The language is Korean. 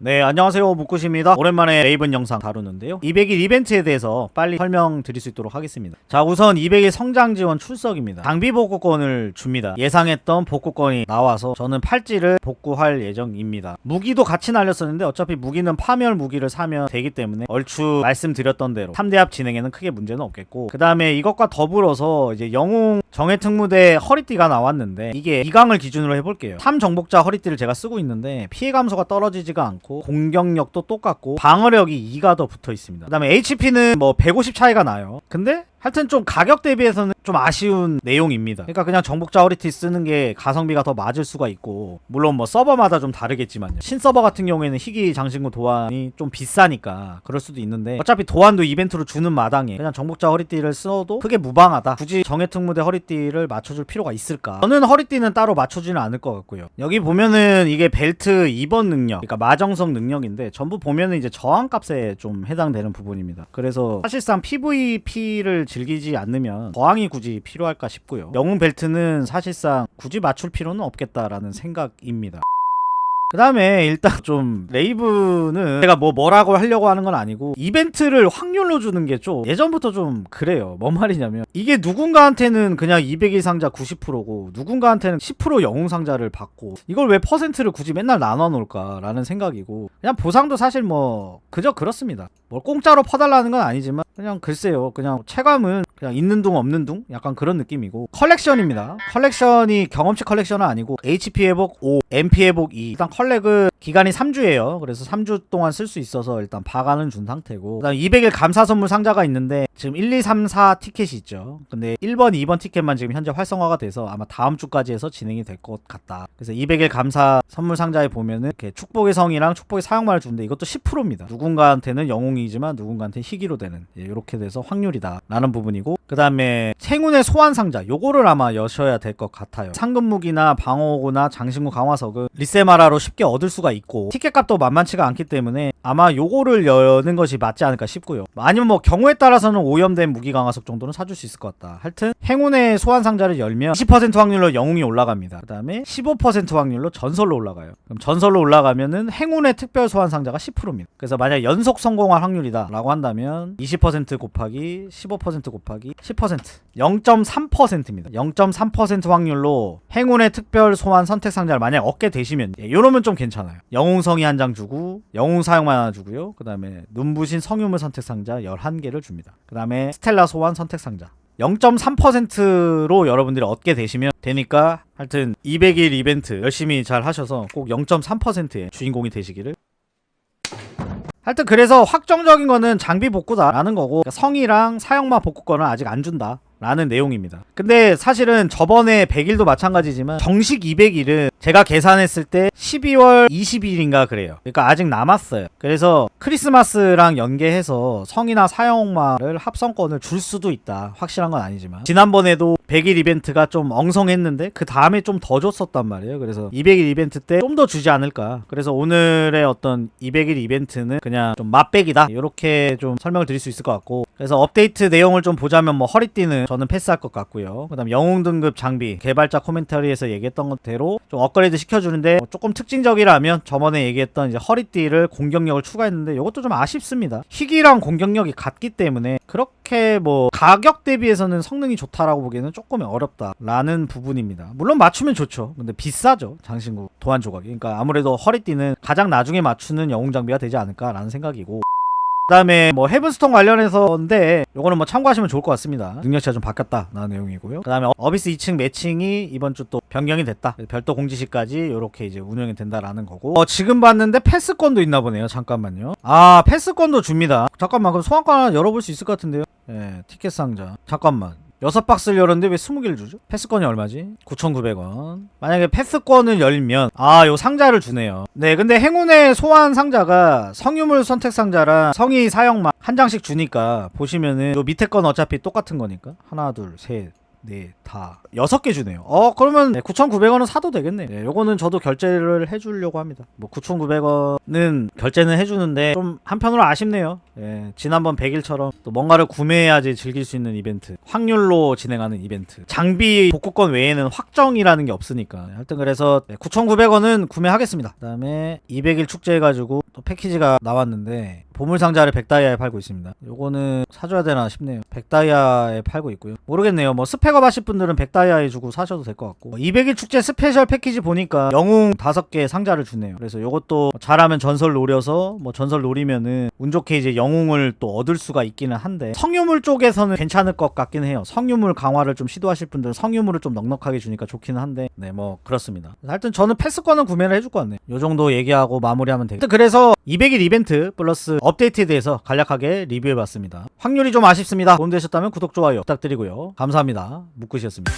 네 안녕하세요. 묵구십니다. 오랜만에 레이븐 영상 다루는데요. 200일 이벤트에 대해서 빨리 설명드릴 수 있도록 하겠습니다. 자 우선 200일 성장 지원 출석입니다. 장비 복구권을 줍니다. 예상했던 복구권이 나와서 저는 팔찌를 복구할 예정입니다. 무기도 같이 날렸었는데 어차피 무기는 파멸 무기를 사면 되기 때문에 얼추 말씀드렸던 대로 3대합 진행에는 크게 문제는 없겠고 그 다음에 이것과 더불어서 이제 영웅 정예특무대 허리띠가 나왔는데 이게 2강을 기준으로 해볼게요. 3 정복자 허리띠를 제가 쓰고 있는데 피해 감소가 떨어지지가 않고 공격력도 똑같고 방어력이 2가 더 붙어 있습니다. 그 다음에 HP는 뭐 150 차이가 나요. 근데 하여튼 좀 가격 대비해서는 좀 아쉬운 내용입니다. 그러니까 그냥 정복자 허리티 쓰는 게 가성비가 더 맞을 수가 있고 물론 뭐 서버마다 좀 다르겠지만요. 신서버 같은 경우에는 희귀 장신구 도안이 좀 비싸니까 그럴 수도 있는데 어차피 도안도 이벤트로 주는 마당에 그냥 정복자 허리띠를 써도 크게 무방하다. 굳이 정예특무대 허리띠를 맞춰줄 필요가 있을까? 저는 허리띠는 따로 맞춰주지는 않을 것 같고요. 여기 보면은 이게 벨트 2번 능력, 그러니까 마정성 능력인데 전부 보면은 이제 저항값에 좀 해당되는 부분입니다. 그래서 사실상 PVP를 즐기지 않으면 저항이 굳이 필요할까 싶고요. 영웅 벨트는 사실상 굳이 맞출 필요는 없겠다라는 생각입니다. 그 다음에 일단 좀 레이브는 제가 뭐 뭐라고 하려고 하는 건 아니고 이벤트를 확률로 주는 게 좀 예전부터 좀 그래요. 뭔 말이냐면 이게 누군가한테는 그냥 200일 상자 90%고 누군가한테는 10% 영웅 상자를 받고 이걸 왜 퍼센트를 굳이 맨날 나눠 놓을까라는 생각이고 그냥 보상도 사실 뭐 그저 그렇습니다. 뭘 공짜로 퍼달라는 건 아니지만 그냥 글쎄요. 그냥 체감은 그냥 있는 둥 없는 둥 약간 그런 느낌이고 컬렉션입니다. 컬렉션이 경험치 컬렉션은 아니고 HP 회복 5, MP 회복 2. 일단 컬렉은 기간이 3주예요. 그래서 3주 동안 쓸 수 있어서 일단 박아는 준 상태고 그다음 200일 감사 선물 상자가 있는데 지금 1, 2, 3, 4 티켓이 있죠. 근데 1번, 2번 티켓만 지금 현재 활성화가 돼서 아마 다음 주까지 해서 진행이 될 것 같다. 그래서 200일 감사 선물 상자에 보면은 이렇게 축복의 성이랑 축복의 사용말을 주는데 이것도 10%입니다. 누군가한테는 영웅이지만 누군가한테는 희귀로 되는 예, 이렇게 돼서 확률이다. 라는 부분이고 하고 그 다음에 행운의 소환 상자 요거를 아마 여셔야 될 것 같아요. 상급 무기나 방어구나 장신구 강화석은 리세마라로 쉽게 얻을 수가 있고 티켓 값도 만만치가 않기 때문에 아마 요거를 여는 것이 맞지 않을까 싶고요. 아니면 뭐 경우에 따라서는 오염된 무기 강화석 정도는 사줄 수 있을 것 같다. 하여튼 행운의 소환 상자를 열면 20% 확률로 영웅이 올라갑니다. 그 다음에 15% 확률로 전설로 올라가요. 그럼 전설로 올라가면은 행운의 특별 소환 상자가 10%입니다. 그래서 만약 연속 성공할 확률이다 라고 한다면 20% 곱하기 15% 곱하기 10% 0.3%입니다. 0.3% 확률로 행운의 특별 소환 선택 상자를 만약 얻게 되시면 예, 요러면 좀 괜찮아요. 영웅성이 한 장 주고 영웅 사용만 하나 주고요. 그 다음에 눈부신 성유물 선택 상자 11개를 줍니다. 그 다음에 스텔라 소환 선택 상자 0.3%로 여러분들이 얻게 되시면 되니까 하여튼 200일 이벤트 열심히 잘 하셔서 꼭 0.3%의 주인공이 되시기를 하여튼 그래서 확정적인 거는 장비 복구다라는 거고 그러니까 성이랑 사형마 복구권은 아직 안 준다. 라는 내용입니다. 근데 사실은 저번에 100일도 마찬가지지만 정식 200일은 제가 계산했을 때 12월 20일인가 그래요. 그러니까 아직 남았어요. 그래서 크리스마스랑 연계해서 성이나 사형마를 합성권을 줄 수도 있다. 확실한 건 아니지만 지난번에도 100일 이벤트가 좀 엉성했는데 그 다음에 좀 더 줬었단 말이에요. 그래서 200일 이벤트 때 좀 더 주지 않을까. 그래서 오늘의 어떤 200일 이벤트는 그냥 좀 맛백이다. 이렇게 좀 설명을 드릴 수 있을 것 같고 그래서 업데이트 내용을 좀 보자면 뭐 허리띠는 저는 패스할 것 같고요. 그다음 영웅 등급 장비 개발자 코멘터리에서 얘기했던 것대로 좀 업그레이드 시켜주는데 뭐 조금 특징적이라면 저번에 얘기했던 이제 허리띠를 공격력을 추가했는데 이것도 좀 아쉽습니다. 희귀랑 공격력이 같기 때문에 그렇게 뭐 가격 대비해서는 성능이 좋다라고 보기에는 조금 어렵다라는 부분입니다. 물론 맞추면 좋죠. 근데 비싸죠 장신구 도안 조각이. 그러니까 아무래도 허리띠는 가장 나중에 맞추는 영웅 장비가 되지 않을까라는 생각이고. 그다음에 뭐 헤븐스톤 관련해서인데 요거는 뭐 참고하시면 좋을 것 같습니다. 능력치가 좀 바뀌었다 라는 내용이고요. 그다음에 어비스 2층 매칭이 이번 주 또 변경이 됐다. 별도 공지시까지 이렇게 이제 운영이 된다라는 거고. 어, 지금 봤는데 패스권도 있나 보네요. 잠깐만요. 아 패스권도 줍니다. 잠깐만 그럼 소환권 하나 열어볼 수 있을 것 같은데요. 예, 티켓 상자. 잠깐만. 여섯 박스를 열었는데 왜 20개를 주죠? 패스권이 얼마지? 9,900원. 만약에 패스권을 열면 아, 요 상자를 주네요. 네, 근데 행운의 소환 상자가 성유물 선택 상자랑 성의 사형만 한 장씩 주니까 보시면은 요 밑에 건 어차피 똑같은 거니까 하나, 둘, 셋, 네, 다 여섯 개 주네요. 어, 그러면 9,900원은 사도 되겠네. 네, 요거는 저도 결제를 해주려고 합니다. 뭐 9,900원은 결제는 해주는데 좀 한편으로 아쉽네요. 예, 지난번 100일처럼 또 뭔가를 구매해야지 즐길 수 있는 이벤트, 확률로 진행하는 이벤트, 장비 복구권 외에는 확정이라는 게 없으니까. 하여튼 그래서 9,900원은 구매하겠습니다. 그다음에 200일 축제해가지고 또 패키지가 나왔는데 보물 상자를 100다이아에 팔고 있습니다. 요거는 사줘야 되나 싶네요. 100다이아에 팔고 있고요. 모르겠네요. 뭐 스펙업 하실 분들은 100다이아에 주고 사셔도 될 것 같고 200일 축제 스페셜 패키지 보니까 영웅 5개 상자를 주네요. 그래서 요것도 잘하면 전설 노려서 뭐 전설 노리면은 운 좋게 이제 영웅을 또 얻을 수가 있기는 한데 성유물 쪽에서는 괜찮을 것 같긴 해요. 성유물 강화를 좀 시도하실 분들은 성유물을 좀 넉넉하게 주니까 좋기는 한데 네 뭐 그렇습니다. 하여튼 저는 패스권은 구매를 해줄 것 같네요. 요 정도 얘기하고 마무리하면 되겠다. 그래서 200일 이벤트 플러스 업데이트에 대해서 간략하게 리뷰해봤습니다. 확률이 좀 아쉽습니다. 도움되셨다면 구독, 좋아요 부탁드리고요. 감사합니다. 묶으셨습니다.